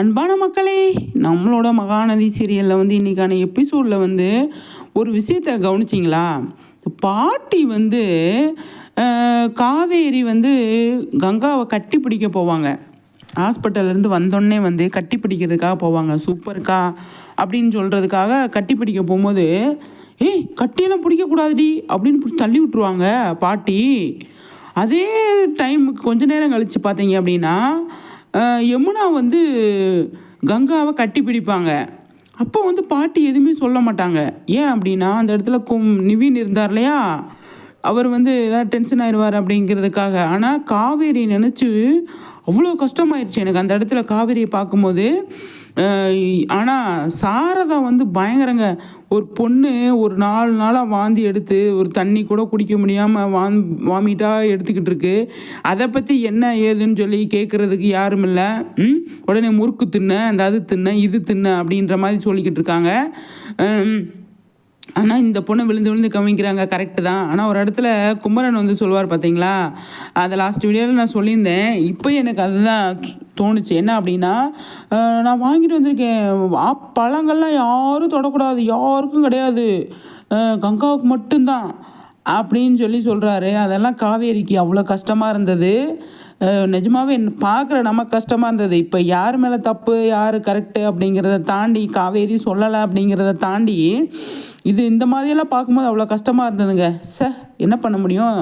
அன்பான மக்களே நம்மளோட மகாநதி சீரியலில் வந்து இன்றைக்கான எபிசோடில் வந்து ஒரு விஷயத்தை கவனிச்சிங்களா? பாட்டி வந்து காவேரி வந்து கங்காவை கட்டி பிடிக்க போவாங்க. ஹாஸ்பிட்டல்லேருந்து வந்தோடனே வந்து கட்டி பிடிக்கிறதுக்காக போவாங்க. சூப்பர்க்கா அப்படின்னு சொல்கிறதுக்காக கட்டி பிடிக்க போகும்போது ஏய் கட்டியெல்லாம் பிடிக்கக்கூடாதுடி அப்படின்னு பிடிச்சி தள்ளி விட்டுருவாங்க பாட்டி. அதே டைமுக்கு கொஞ்ச நேரம் கழித்து பார்த்தீங்க அப்படின்னா யமுனா வந்து கங்காவை கட்டி பிடிப்பாங்க. அப்போ வந்து பாட்டி எதுவுமே சொல்ல மாட்டாங்க. ஏன் அப்படின்னா அந்த இடத்துல கும் நிவின் இருந்தார் இல்லையா? அவர் வந்து ஏதாவது டென்ஷன் ஆயிடுவார் அப்படிங்கிறதுக்காக. ஆனால் காவேரி நினச்சி அவ்வளோ கஷ்டமாயிருச்சு. எனக்கு அந்த இடத்துல காவேரியை பார்க்கும்போது ஆனால் சாரதா வந்து பயங்கரங்க. ஒரு பொண்ணு ஒரு நாலு நாளாக வாந்தி எடுத்து ஒரு தண்ணி கூட குடிக்க முடியாமல் வாந் வாமிட்டாக எடுத்துக்கிட்டு இருக்கு. அதை பற்றி என்ன ஏதுன்னு சொல்லி கேட்குறதுக்கு யாரும் இல்லை. உடனே முறுக்கு தின்ன அந்த அது தின்ன இது தின்ன அப்படின்ற மாதிரி சொல்லிக்கிட்டு இருக்காங்க. ஆனால் இந்த பொண்ணை விழுந்து விழுந்து கவனிக்கிறாங்க. கரெக்டு தான். ஆனால் ஒரு இடத்துல குமரன் வந்து சொல்லுவார் பார்த்தீங்களா அதை லாஸ்ட் வீடியோவில் நான் சொல்லியிருந்தேன். இப்போ எனக்கு அதுதான் தோணுச்சு. என்ன அப்படின்னா நான் வாங்கிட்டு வந்திருக்கேன். பழங்கள்லாம் யாரும் தொடக்கூடாது. யாருக்கும் கிடையாது. கங்காவுக்கு மட்டும்தான் அப்படின்னு சொல்லி சொல்கிறாரு அதெல்லாம் காவேரிக்கு அவ்வளோ கஷ்டமாக இருந்தது. நிஜமாகவே நிஜமாவே பார்க்குற நமக்கு கஷ்டமாக இருந்தது. இப்போ யார் மேலே தப்பு யார் கரெக்டு அப்படிங்கிறத தாண்டி காவேரி சொல்லலை அப்படிங்கிறத தாண்டி இது இந்த மாதிரியெல்லாம் பார்க்கும்போது அவ்வளோ கஷ்டமாக இருந்ததுங்க. ச என்ன பண்ண முடியும்?